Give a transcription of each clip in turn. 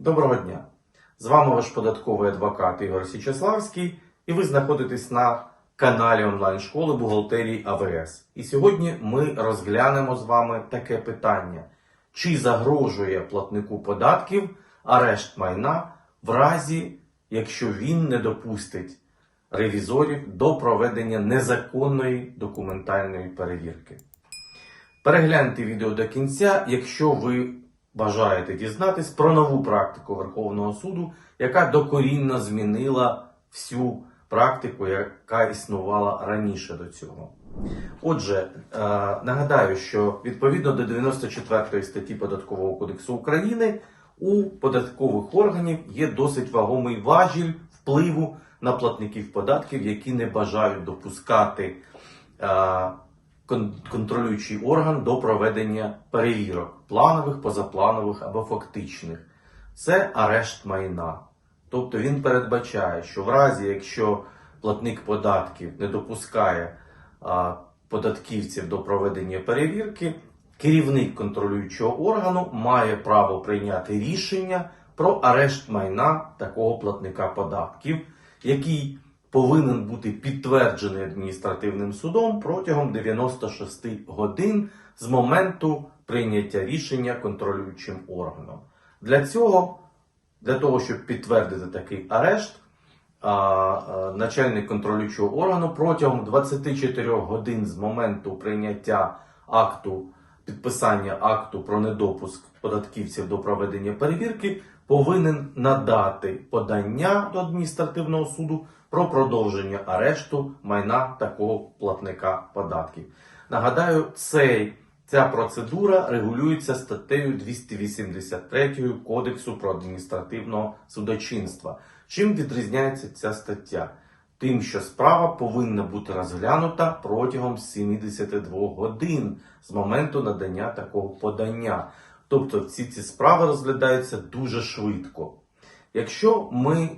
Доброго дня! З вами ваш податковий адвокат Ігор Січеславський, і ви знаходитесь на каналі онлайн-школи бухгалтерії АВС. І сьогодні ми розглянемо з вами таке питання: чи загрожує платнику податків арешт майна в разі, якщо він не допустить ревізорів до проведення незаконної документальної перевірки. Перегляньте відео до кінця, якщо ви бажаєте дізнатись про нову практику Верховного суду, яка докорінно змінила всю практику, яка існувала раніше до цього. Отже, е, нагадаю, що відповідно до 94 статті Податкового кодексу України у податкових органів є досить вагомий важіль впливу на платників податків, які не бажають допускати е, контролюючий орган до проведення перевірок планових, позапланових або фактичних. Це арешт майна. Тобто він передбачає, що в разі, якщо платник податків не допускає податківців до проведення перевірки, керівник контролюючого органу має право прийняти рішення про арешт майна такого платника податків, який повинен бути підтверджений адміністративним судом протягом 96 годин з моменту прийняття рішення контролюючим органом. Для цього, для того, щоб підтвердити такий арешт, начальник контролюючого органу протягом 24 годин з моменту прийняття акту підписання акту про недопуск податківців до проведення перевірки повинен надати подання до адміністративного суду про продовження арешту майна такого платника податків. Нагадаю, цей, ця процедура регулюється статтею 283 Кодексу про адміністративне судочинство. Чим відрізняється ця стаття? Тим, що справа повинна бути розглянута протягом 72 годин з моменту надання такого подання. Тобто всі ці справи розглядаються дуже швидко. Якщо ми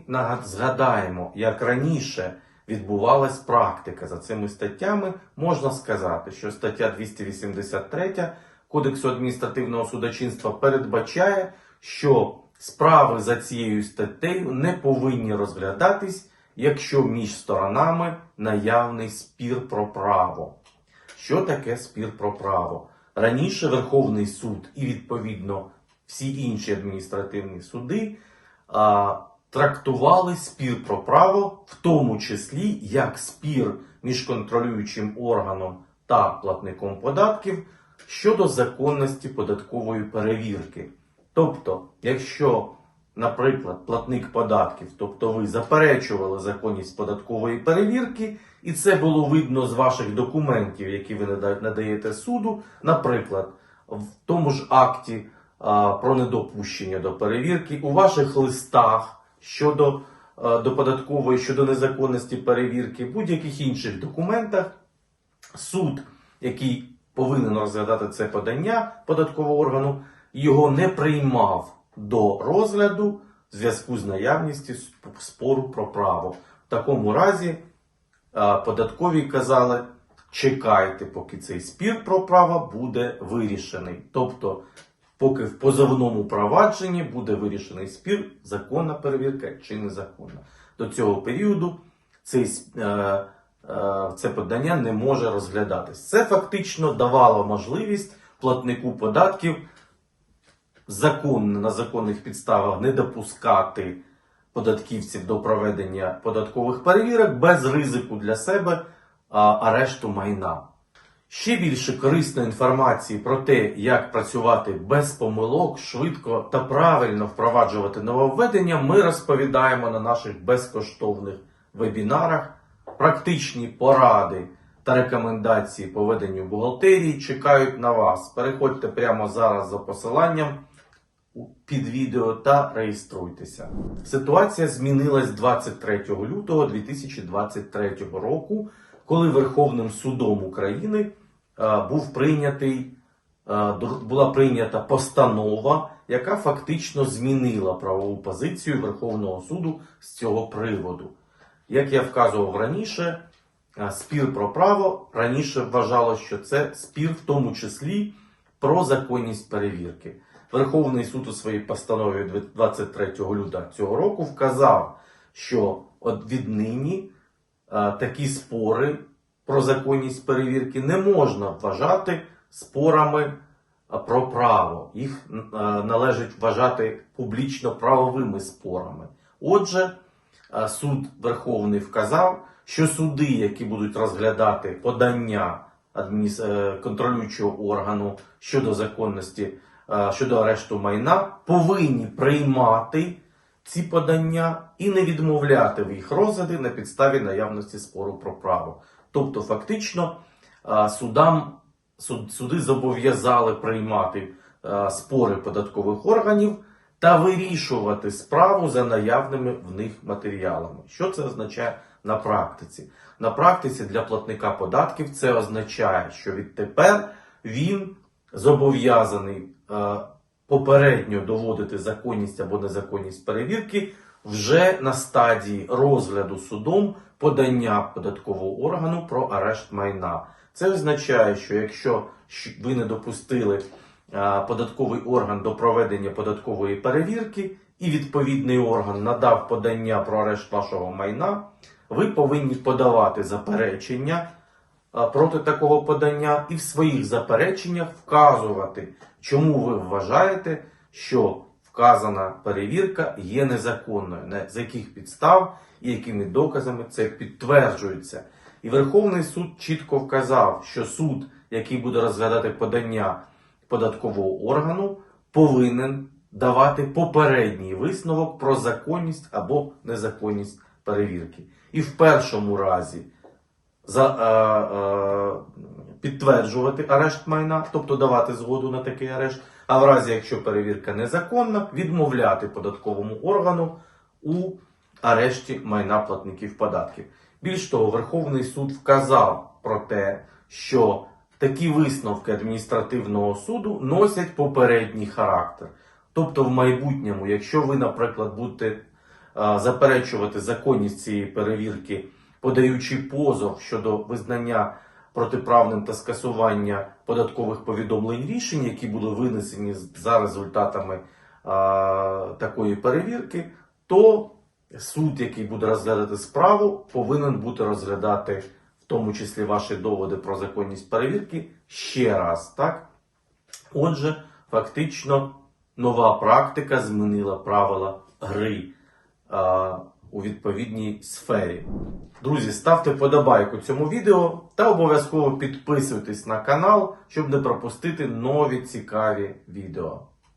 згадаємо, як раніше відбувалась практика за цими статтями, можна сказати, що стаття 283 Кодексу адміністративного судочинства передбачає, що справи за цією статтею не повинні розглядатись, якщо між сторонами наявний спір про право. Що таке спір про право? Раніше Верховний суд і відповідно всі інші адміністративні суди а, трактували спір про право, в тому числі як спір між контролюючим органом та платником податків щодо законності податкової перевірки. Тобто, якщо, наприклад, платник податків, тобто ви заперечували законність податкової перевірки, і це було видно з ваших документів, які ви надаєте суду, наприклад, в тому ж акті а, про недопущення до перевірки, у ваших листах щодо а, до податкової щодо незаконності перевірки, будь-яких інших документах, суд, який повинен розглядати це подання податкового органу, його не приймав до розгляду в зв'язку з наявністю спору про право. В такому разі податкові казали, чекайте, поки цей спір про право буде вирішений. Тобто, поки в позовному провадженні буде вирішений спір, законна перевірка чи незаконна. До цього періоду цей, е, е, це подання не може розглядатись. Це фактично давало можливість платнику податків законно на законних підставах не допускати податківців до проведення податкових перевірок без ризику для себе а, арешту майна. Ще більше корисної інформації про те, як працювати без помилок, швидко та правильно впроваджувати нововведення, ми розповідаємо на наших безкоштовних вебінарах. Практичні поради та рекомендації по веденню бухгалтерії чекають на вас. Переходьте прямо зараз за посиланням під відео та реєструйтеся. Ситуація змінилась 23 лютого 2023 року, коли Верховним судом України е, був прийнятий, е, була прийнята постанова, яка фактично змінила правову позицію Верховного суду з цього приводу. Як я вказував раніше, е, спір про право раніше вважало, що це спір в тому числі про законність перевірки. Верховний суд у своїй постанові 23 лютого цього року вказав, що от віднині е, такі спори про законність перевірки не можна вважати спорами е, про право. Їх е, належить вважати публічно-правовими спорами. Отже, суд Верховний вказав, що суди, які будуть розглядати подання контролюючого органу щодо законності, щодо арешту майна, повинні приймати ці подання і не відмовляти в їх розгляді на підставі наявності спору про право. Тобто, фактично, е, судам суд, суди зобов'язали приймати е, спори податкових органів та вирішувати справу за наявними в них матеріалами. Що це означає на практиці? На практиці для платника податків це означає, що відтепер він зобов'язаний е, попередньо доводити законність або незаконність перевірки вже на стадії розгляду судом подання податкового органу про арешт майна. Це означає, що якщо ви не допустили е, податковий орган до проведення податкової перевірки, і відповідний орган надав подання про арешт вашого майна, ви повинні подавати заперечення е, проти такого подання і в своїх запереченнях вказувати, чому ви вважаєте, що вказана перевірка є незаконною, з яких підстав і якими доказами це підтверджується. І Верховний суд чітко вказав, що суд, який буде розглядати подання податкового органу, повинен давати попередній висновок про законність або незаконність перевірки. І в першому разі за, е, е, підтверджувати арешт майна, тобто давати згоду на такий арешт, а в разі, якщо перевірка незаконна, відмовляти податковому органу у арешті майна платників податків. Більш того, Верховний суд вказав про те, що такі висновки адміністративного суду носять попередній характер. Тобто, в майбутньому, якщо ви, наприклад, будете е, заперечувати законність цієї перевірки, подаючи позов щодо визнання протиправним та скасування податкових повідомлень рішень, які були винесені за результатами а, такої перевірки, то суд, який буде розглядати справу, повинен бути розглядати в тому числі ваші доводи про законність перевірки ще раз. Так? Отже, фактично нова практика змінила правила гри у відповідній сфері. Друзі, ставте вподобайку цьому відео та обов'язково підписуйтесь на канал, щоб не пропустити нові цікаві відео.